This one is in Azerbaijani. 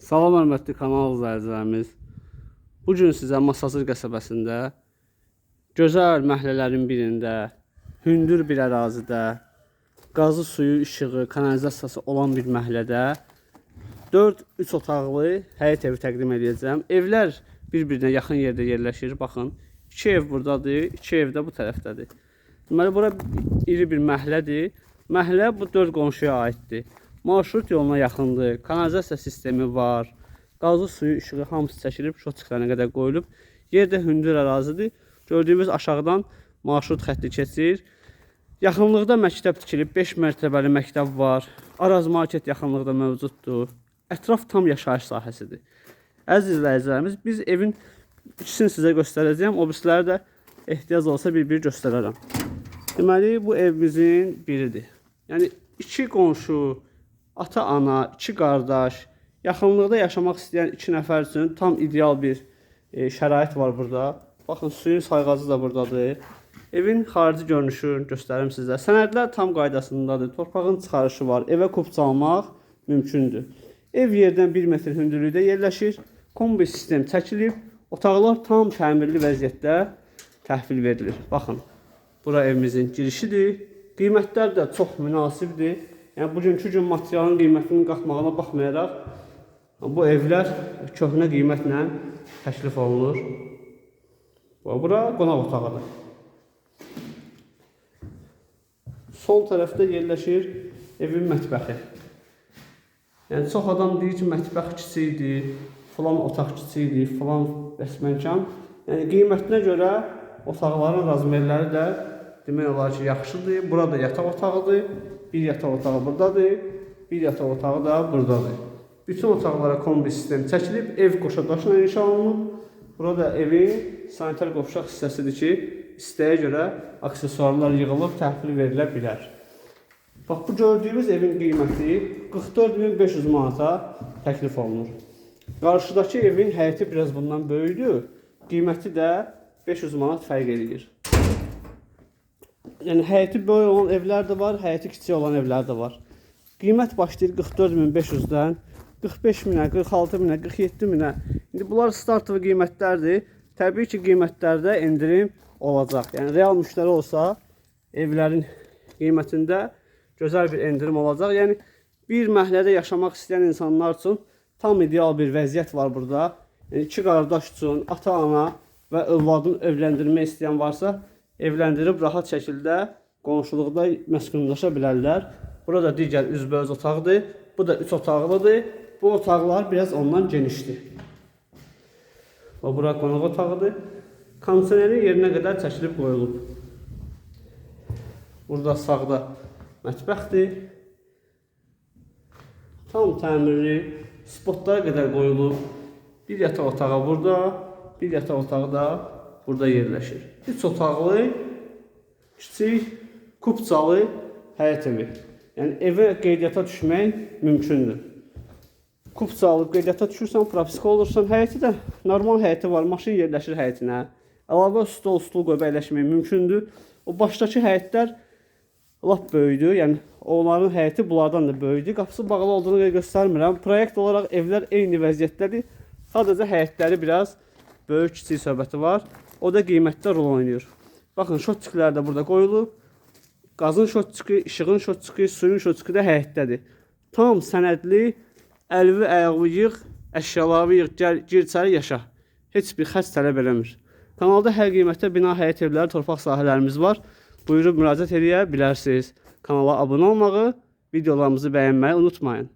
Salam hörmətli kanal izləyicilərimiz. Bu gün sizə Masazır qəsəbəsində gözəl məhəllələrin birində, hündür bir ərazidə, qazı suyu, işığı, kanalizasiyası olan bir məhəllədə 4 3 otaqlı həyət evi təqdim edəcəm. Evlər bir-birinə yaxın yerdə yerləşir. Baxın, 2 ev burdadır, 2 ev də bu tərəfdədir. Deməli bura iri bir məhəllədir. Məhəllə bu 4 qonşuya aiddir. Marşrut yoluna yaxındır. Kanalizasiya sistemi var. Qazlı suyu, işığı hamısı çəkilib şotiklərə qədər qoyulub. Yerdə hündür ərazidir. Gördüyümüz aşağıdan marşrut xətti keçir. Yaxınlıqda məktəb tikilib, 5 mərtəbəli məktəb var. Araz market yaxınlıqda mövcuddur. Ətraf tam yaşayış sahəsidir. Əziz izləyicilərimiz, biz evin ikisini sizə göstərəcəyəm. O birisləri də ehtiyac olsa bir-bir göstərərəm. Deməli, bu evimizin biridir. Yəni iki qonşu, ata-ana, iki qardaş, yaxınlıqda yaşamaq istəyən iki nəfər üçün tam ideal bir e, şərait var burada. Baxın, suyun sayğacı da buradadır. Evin xarici görünüşünü göstərim sizə. Sənədlər tam qaydasındadır. Torpağın çıxarışı var. Evə kub çalmaq mümkündür. Ev yerdən 1 metr hündürlükdə yerləşir. Kombi sistem çəkilib. Otaqlar tam təmirli vəziyyətdə təhvil verilir. Baxın, bura evimizin girişidir. Qiymətlər də çox münasibdir. Yəni bugünkü gün materialın qiymətinin qalxmağına baxmayaraq bu evlər köhnə qiymətlə təklif olunur. Və bura qonaq otağıdır. Sol tərəfdə yerləşir evin mətbəxi. Yəni çox adam deyir ki, mətbəx kiçikdir, falan otaq kiçikdir, falan bəsmənkan. Yəni qiymətinə görə otaqların razmerləri də demək olar ki, yaxşıdır. Burada yataq otağıdır. Bir yataq otağı buradadır. Bir yataq otağı da buradadır. Bütün otaqlara kombi sistem çəkilib, ev qoşa daşla inşa olunub. Burada evin sanitar qovşaq hissəsidir ki, istəyə görə aksesuarlar yığılıb təhvil verilə bilər. Bax bu gördüyümüz evin qiyməti 44500 manata təklif olunur. Qarşıdakı evin həyəti biraz bundan böyükdür. Qiyməti də 500 manat fərq eləyir. Yəni həyəti böyük olan evlər də var, həyəti kiçik olan evlər də var. Qiymət başlayır 44500-dən 45 minə, 46 minə, 47 minə. İndi bunlar startlı qiymətlərdir. Təbii ki, qiymətlərdə endirim olacaq. Yəni real müştəri olsa evlərin qiymətində gözəl bir endirim olacaq. Yəni bir məhəllədə yaşamaq istəyən insanlar üçün tam ideal bir vəziyyət var burada. Yəni iki qardaş üçün, ata-ana və övladını evləndirmək istəyən varsa, evləndirib rahat şəkildə qonşuluqda məskunlaşa bilərlər. Burada digər üzbəüz otaqdır. Bu da 3 otaqlıdır. Bu otaqlar biraz ondan genişdir. Və bura qonaq otağıdır. Kondisionerin yerinə qədər çəkilib qoyulub. Burada sağda mətbəxdir. Tam təmirli, spotlara qədər qoyulub. Bir yataq otağı burada, bir yataq otağı da burada yerləşir. Üç otaqlı, kiçik, kupçalı həyət evi. Yəni evə qeydiyyata düşmək mümkündür. Kupça alıb qeydiyyata düşürsən, propiska olursan, həyəti də normal həyəti var, maşın yerləşir həyətinə. Əlavə stol, stul qoyub əyləşmək mümkündür. O başdakı həyətlər lap böyükdür. Yəni onların həyəti bunlardan da böyükdür. Qapısı bağlı olduğunu göstərmirəm. Proyekt olaraq evlər eyni vəziyyətdədir. Sadəcə həyətləri biraz böyük kiçik söhbəti var. O da qiymətdə rol oynayır. Baxın, şotçiklər də burada qoyulub. Qazın şotçiki, işığın şotçiki, suyun şotçiki də həyətdədir. Tam sənədli, əlvi ayaqlı yığ, əşyaları yığ, gəl, gir içəri yaşa. Heç bir xərc tələb eləmir. Kanalda hər qiymətdə bina həyət evləri, torpaq sahələrimiz var. Buyurub müraciət edə bilərsiniz. Kanala abunə olmağı, videolarımızı bəyənməyi unutmayın.